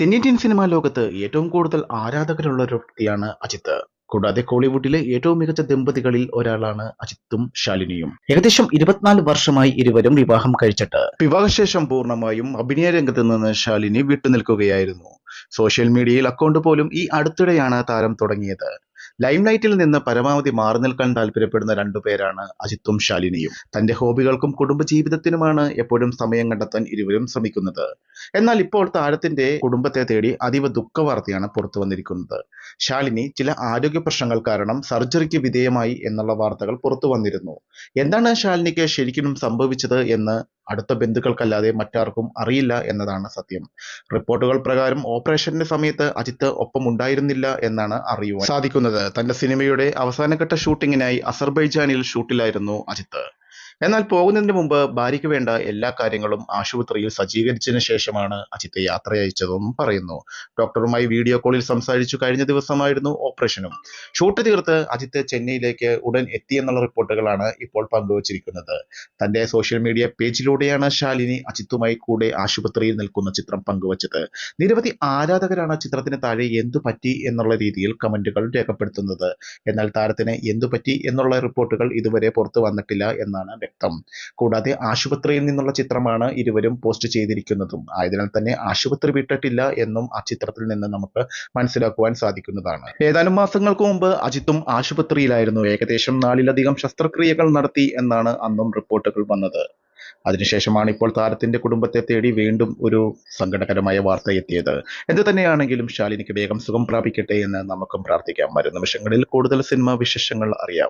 തെന്നിന്ത്യൻ സിനിമാ ലോകത്ത് ഏറ്റവും കൂടുതൽ ആരാധകരുള്ള ഒരു വ്യക്തിയാണ് അജിത്ത്. കൂടാതെ കോളിവുഡിലെ ഏറ്റവും മികച്ച ദമ്പതികളിൽ ഒരാളാണ് അജിത്തും ശാലിനിയും. ഏകദേശം ഇരുപത്തിനാല് വർഷമായി ഇരുവരും വിവാഹം കഴിച്ചിട്ട്. വിവാഹശേഷം പൂർണമായും അഭിനയ രംഗത്ത് നിന്ന് ശാലിനി വിട്ടുനിൽക്കുകയായിരുന്നു. സോഷ്യൽ മീഡിയയിൽ അക്കൗണ്ട് പോലും ഈ അടുത്തിടെയാണ് താരം തുടങ്ങിയത്. ലൈംലൈറ്റിൽ നിന്ന് പരമാവധി മാറി നിൽക്കാൻ താല്പര്യപ്പെടുന്ന രണ്ടുപേരാണ് അജിത്തും ശാലിനിയും. തന്റെ ഹോബികൾക്കും കുടുംബജീവിതത്തിനുമാണ് എപ്പോഴും സമയം കണ്ടെത്താൻ ഇരുവരും ശ്രമിക്കുന്നത്. എന്നാൽ ഇപ്പോൾ താരത്തിന്റെ കുടുംബത്തെ തേടി അതീവ ദുഃഖവാർത്തയാണ് പുറത്തു വന്നിരിക്കുന്നത്. ശാലിനി ചില ആരോഗ്യ പ്രശ്നങ്ങൾ കാരണം സർജറിക്ക് വിധേയമായി എന്നുള്ള വാർത്തകൾ പുറത്തു വന്നിരുന്നു. എന്താണ് ശാലിനിക്ക് ശരിക്കും സംഭവിച്ചത് എന്ന് അടുത്ത ബന്ധുക്കൾക്കല്ലാതെ മറ്റാർക്കും അറിയില്ല എന്നതാണ് സത്യം. റിപ്പോർട്ടുകൾ പ്രകാരം ഓപ്പറേഷന്റെ സമയത്ത് അജിത്ത് ഒപ്പം ഉണ്ടായിരുന്നില്ല എന്നാണ് അറിയുവാൻ സാധിക്കുന്നത്. തന്റെ സിനിമയുടെ അവസാനഘട്ട ഷൂട്ടിങ്ങിനായി അസർബൈജാനിൽ ഷൂട്ടിലായിരുന്നു അജിത്ത്. എന്നാൽ പോകുന്നതിന് മുമ്പ് ഭാര്യയ്ക്ക് വേണ്ട എല്ലാ കാര്യങ്ങളും ആശുപത്രിയിൽ സജ്ജീകരിച്ചതിന് ശേഷമാണ് അജിത്ത് യാത്ര അയച്ചതെന്നും പറയുന്നു. ഡോക്ടറുമായി വീഡിയോ കോളിൽ സംസാരിച്ചു കഴിഞ്ഞ ദിവസമായിരുന്നു ഓപ്പറേഷനും. ഷൂട്ട് തീർത്ത് അജിത്ത് ചെന്നൈയിലേക്ക് ഉടൻ എത്തിയെന്നുള്ള റിപ്പോർട്ടുകളാണ് ഇപ്പോൾ പങ്കുവച്ചിരിക്കുന്നത്. തന്റെ സോഷ്യൽ മീഡിയ പേജിലൂടെയാണ് ശാലിനി അജിത്തുമായി കൂടെ ആശുപത്രിയിൽ നിൽക്കുന്ന ചിത്രം പങ്കുവച്ചത്. നിരവധി ആരാധകരാണ് ചിത്രത്തിന് താഴെ എന്തു പറ്റി എന്നുള്ള രീതിയിൽ കമന്റുകൾ രേഖപ്പെടുത്തുന്നത്. എന്നാൽ താരത്തിന് എന്തു പറ്റി എന്നുള്ള റിപ്പോർട്ടുകൾ ഇതുവരെ പുറത്തു വന്നിട്ടില്ല എന്നാണ് വ്യക്തം. കൂടാതെ ആശുപത്രിയിൽ നിന്നുള്ള ചിത്രമാണ് ഇരുവരും പോസ്റ്റ് ചെയ്തിരിക്കുന്നതും. ആയതിനാൽ തന്നെ ആശുപത്രി വിട്ടിട്ടില്ല എന്നും ആ ചിത്രത്തിൽ നിന്ന് നമുക്ക് മനസ്സിലാക്കുവാൻ സാധിക്കുന്നതാണ്. ഏതാനും മാസങ്ങൾക്ക് മുമ്പ് അജിത്തും ആശുപത്രിയിലായിരുന്നു. ഏകദേശം നാലിലധികം ശസ്ത്രക്രിയകൾ നടത്തി എന്നാണ് അന്നും റിപ്പോർട്ടുകൾ വന്നത്. അതിനുശേഷമാണ് ഇപ്പോൾ താരത്തിന്റെ കുടുംബത്തെ തേടി വീണ്ടും ഒരു സങ്കടകരമായ വാർത്ത എത്തിയത്. എന്ത് തന്നെയാണെങ്കിലും ശാലിനിക്ക് വേഗം സുഖം പ്രാപിക്കട്ടെ എന്ന് നമുക്കും പ്രാർത്ഥിക്കാം. വരും നിമിഷങ്ങളിൽ കൂടുതൽ സിനിമ വിശേഷങ്ങൾ അറിയാം.